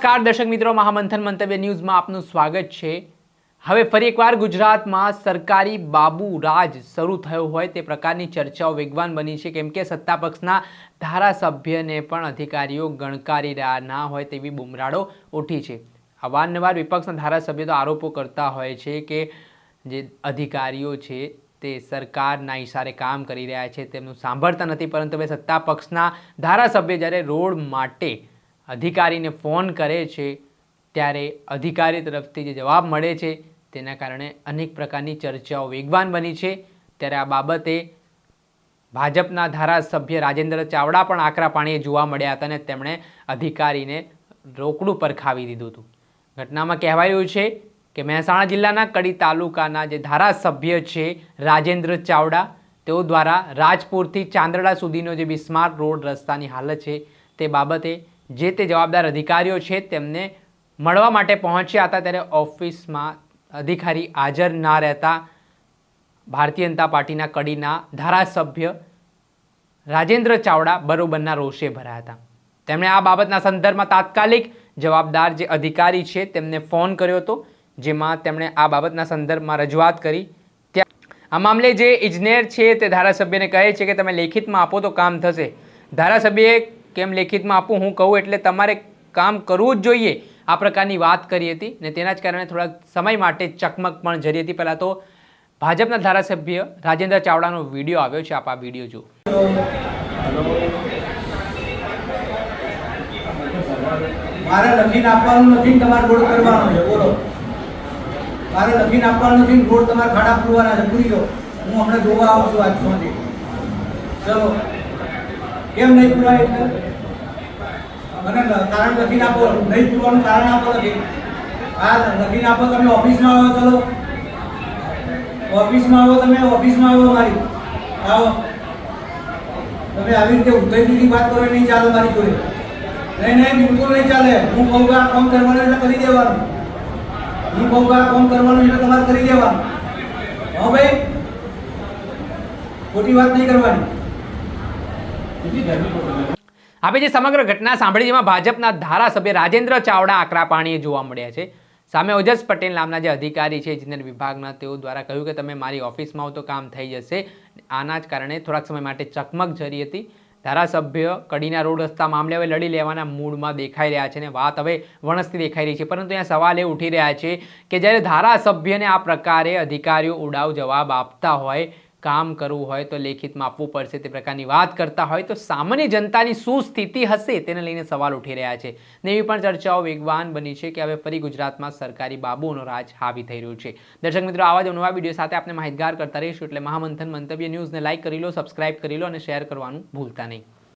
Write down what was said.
નમસ્કાર દર્શક મિત્રો, મહામંથન મંતવ્ય ન્યૂઝમાં આપનું સ્વાગત છે. હવે ફરી એકવાર ગુજરાતમાં સરકારી બાબુ રાજ શરૂ થયો હોય તે પ્રકારની ચર્ચાઓ વેગવાન બની છે. કેમ કે સત્તા ધારાસભ્યને પણ અધિકારીઓ ગણકારી રહ્યા ના હોય તેવી બુમરાળો ઉઠી છે. અવારનવાર વિપક્ષના ધારાસભ્યો તો આરોપો કરતા હોય છે કે જે અધિકારીઓ છે તે સરકારના ઇશારે કામ કરી રહ્યા છે. તેમનું સાંભળતા નથી, પરંતુ હવે સત્તા પક્ષના ધારાસભ્ય જ્યારે રોડ માટે અધિકારીને ફોન કરે છે, ત્યારે અધિકારી તરફથી જે જવાબ મળે છે, તેના કારણે અનેક પ્રકારની ચર્ચાઓ વેગવાન બની છે. ત્યારે આ બાબતે ભાજપના ધારાસભ્ય રાજેન્દ્ર ચાવડા પણ આકરા પાણીએ જોવા મળ્યા હતા અને તેમણે અધિકારીને રોકડું પરખાવી દીધું હતું. ઘટનામાં કહેવાયું છે કે મહેસાણા જિલ્લાના કડી તાલુકાના જે ધારાસભ્ય છે રાજેન્દ્ર ચાવડા, તેઓ દ્વારા રાજપુરથી ચાંદરડા સુધીનો જે બિસ્માર્ટ રોડ રસ્તાની હાલત છે, તે બાબતે જે તે જવાબદાર અધિકારીઓ છે તેમને મળવા માટે પહોંચ્યા હતા ત્યારે ઓફિસમાં અધિકારી હાજર ના રહેતા ભારતીય જનતા પાર્ટીના કડીના ધારાસભ્ય રાજેન્દ્ર ચાવડા બરોબરના રોષે ભરાયા હતા. તેમણે આ બાબતના સંદર્ભમાં તાત્કાલિક જવાબદાર જે અધિકારી છે તેમને ફોન કર્યો હતો, જેમાં તેમણે આ બાબતના સંદર્ભમાં રજૂઆત કરી. ત્યાં આ મામલે જે ઇજનેર છે તે ધારાસભ્યને કહે છે કે તમે લેખિતમાં આપો તો કામ થશે. ધારાસભ્યએ કેમ લેખિતમાં આપું, હું કહું એટલે તમારે કામ કરવું જ જોઈએ. આ પ્રકારની વાત કરી હતી ને તેના જ કારણે થોડાક સમય માટે ચકમક પણ જરી હતી. પહેલાં તો ભાજપના ધારાસભ્ય રાજેન્દ્ર ચાવડાનો વીડિયો આવ્યો છે, આપ આ વીડિયો જુઓ. મારે લખીને આપવાનું નથી તમારે ગોળ કરવાનો છે, બોલો. મારે લખીને આપવાનું નથી ગોળ તમારે ખાડા પૂરવાના છે, પૂરી ગયો હું હમણાં જોવા આવું છું આજ સુધી ચલો. કેમ નહીં પૂરાય? એટલે મને કારણ લખીને આપો, નહીં પૂરવાનું કારણ આપો લખી હા લખીને આપો તમે ઓફિસમાં આવો, ચલો. ઓફિસમાં આવો, તમે ઓફિસમાં આવો મારી આવો. તમે આવી રીતે ઉદ્ધતિની વાત કરો નહીં ચાલે મારી જોડે નહીં નહીં, બિલકુલ નહીં ચાલે. હું કહું કે આ કામ કરવાનું એટલે કરી દેવાનું. હું કહું કે આ કામ કરવાનું એટલે તમારે કરી દેવાનું. હા ભાઈ. ખોટી વાત નહીં કરવાની. આપણે જે સમગ્ર ઘટના સાંભળી જેમાં ભાજપના ધારાસભ્ય રાજેન્દ્ર ચાવડા આકરા પાણીએ જોવા મળ્યા છે. સામે ઓજસ પટેલ નામના જે અધિકારી છે ઇજનેર વિભાગના, તેઓ દ્વારા કહ્યું કે તમે મારી ઓફિસમાં આવો તો કામ થઈ જશે. આના જ કારણે થોડાક સમય માટે ચકમક જરી હતી. ધારાસભ્ય કડીના રોડ રસ્તા મામલે હવે લડી લેવાના મૂડમાં દેખાઈ રહ્યા છે અને વાત હવે વણસતી દેખાઈ રહી છે. પરંતુ અહીંયા સવાલ એ ઉઠી રહ્યા છે કે જ્યારે ધારાસભ્યને આ પ્રકારે અધિકારીઓ ઉડાવ જવાબ આપતા હોય કામ કરવું હોય તો લેખિતમાં આપવું પડશે, તે પ્રકારની વાત કરતા હોય તો સામાન્ય જનતાની શું સ્થિતિ હશે તેને લઈને સવાલ ઉઠી રહ્યા છે. ને એવી પણ ચર્ચાઓ વેગવાન બની છે કે હવે ફરી ગુજરાતમાં સરકારી બાબુઓનો રાજ હાવી થઈ રહ્યું છે. દર્શક મિત્રો, આવા જ નવા વીડિયો સાથે આપણે માહિતગાર કરતા રહીશું એટલે મહામંથન મંતવ્ય ન્યૂઝને લાઇક કરી લો, સબસ્ક્રાઇબ કરી લો અને શેર કરવાનું ભૂલતા નહીં.